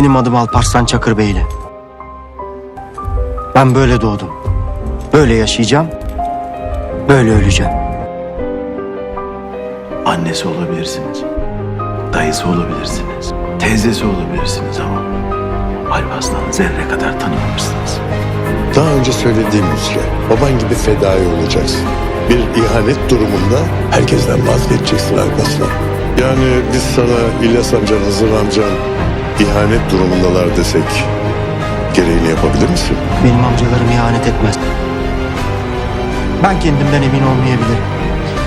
Benim adım Alparslan Çakırbeyli. Ben böyle doğdum. Böyle yaşayacağım. Böyle öleceğim. Annesi olabilirsiniz. Dayısı olabilirsiniz. Teyzesi olabilirsiniz ama Alparslan'ı zerre kadar tanımamışsınız. Daha önce söylediğim üzere baban gibi fedai olacaksın. Bir ihanet durumunda herkesten vazgeçeceksin arkasına. Yani biz sana İlyas amcan, Hızır amcan ihanet durumundalar desek gereğini yapabilir misin? Benim amcalarım ihanet etmez. Ben kendimden emin olmayabilirim.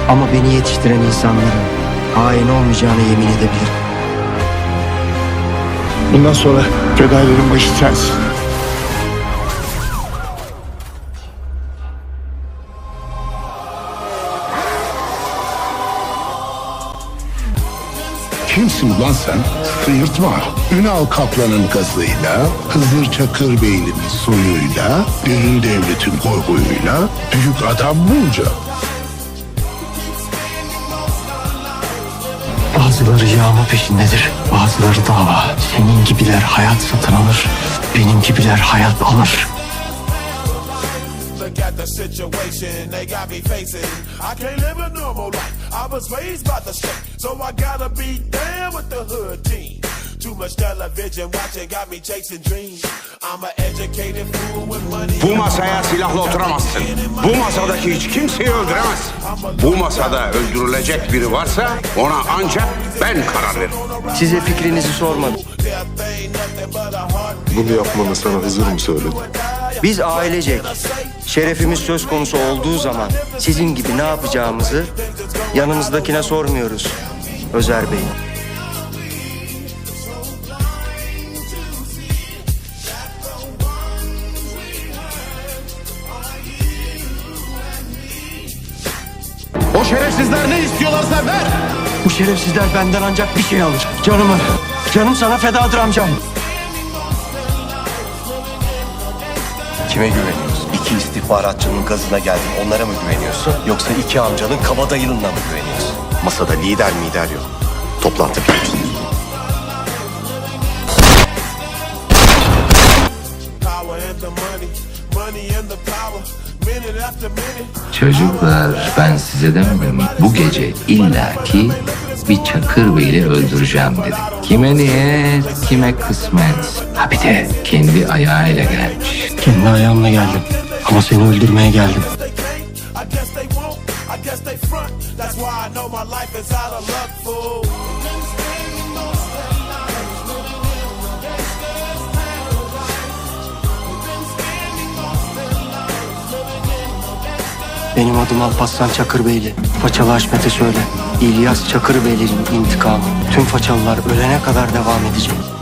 Ama beni yetiştiren insanların hain olmayacağına yemin edebilirim. Bundan sonra fedailerin başı sensin. Kimsin ulan sen? Sıyırtma. Ünal Kaplan'ın gazıyla, Hızır Çakır Beyli'nin soyuyla, Derin Devlet'in korkuyuyla büyük adam bunca. Bazıları yağma peşindedir. Bazıları dava. Senin gibiler hayat satın alır. Benim gibiler hayat alır. Look at the situation they got me facing. I can't live a normal life. I was raised by the street, so I gotta be down with the hood team. Too much television watching got me chasing dreams. I'm an educated fool with money. Bu masaya silahla oturamazsın. Bu masadaki hiç kimseyi öldüremez. Bu masada öldürülecek biri varsa ona ancak ben karar veririm. Size fikrinizi sormadım. Bunu yapmanı sana Hızır mı söyledi? Biz ailecek şerefimiz söz konusu olduğu zaman sizin gibi ne yapacağımızı yanımızdakine sormuyoruz. Özer Bey. O şerefsizler ne istiyorlarsa ver. Bu şerefsizler benden ancak bir şey alır. Canımı. Canım sana fedadır amcam. Kime güveniyorsun? İki istihbaratçının gazına geldin onlara mı güveniyorsun? Yoksa iki amcanın kabadayılığına mı güveniyorsun? Masada lider mider yok. Toplantı minute. Çocuklar ben size demedim mi? Bu gece illaki bir Çakır Bey'i öldüreceğim dedim. Kime niyet, kime kısmet. Ha bir de kendi ayağıyla gelmiş. Kendi ayağımla geldim. Ama seni öldürmeye geldim. Benim adım Alparslan Çakırbeyli. Façalı Haşmet'e söyle. İlyas Çakırbeyli'nin intikamı. Tüm façalılar ölene kadar devam edecek.